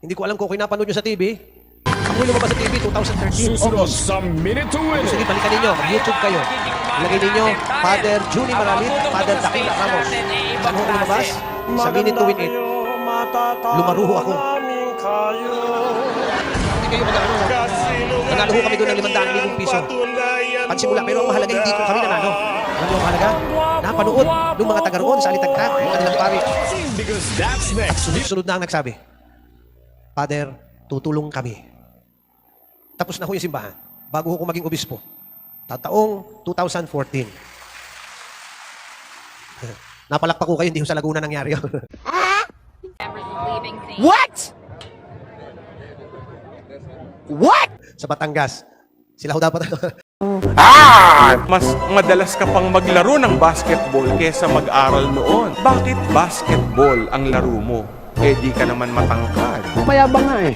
Hindi ko alam kung kinapanood nyo sa TV. Ako lumabas sa TV 2013. Susunod sa Minute to Win Sige, balikan ninyo. Mag-YouTube kayo. Ilagay ninyo, Father Junie Maralit, Father Dakila Ramos. Saan ako lumabas? Sa Minute to Win It. Lumaruho ako. Hindi kayo mag-ano. Nanalo ho kami doon ng 500,000 piso. Pagsimula, pero ang mahalaga hindi ko kami nanalo. Alam niyo ang mahalaga? Napanood ng mga taga roon sa Alitagtag, yung kanilang pari. Because that's next. Sunod na ang nagsabi, Father, tutulong kami. Tapos na ho yung simbahan. Bago ko maging obispo. Tataong 2014. Napalakpak ko kayo, hindi ho sa Laguna nangyari yun. What? What? sa Batangas. Sila ho dapat Mas madalas ka pang maglaro ng basketball kesa mag-aral noon. Bakit basketball ang laro mo? Eh di ka naman matangkad. Mayabang nga eh.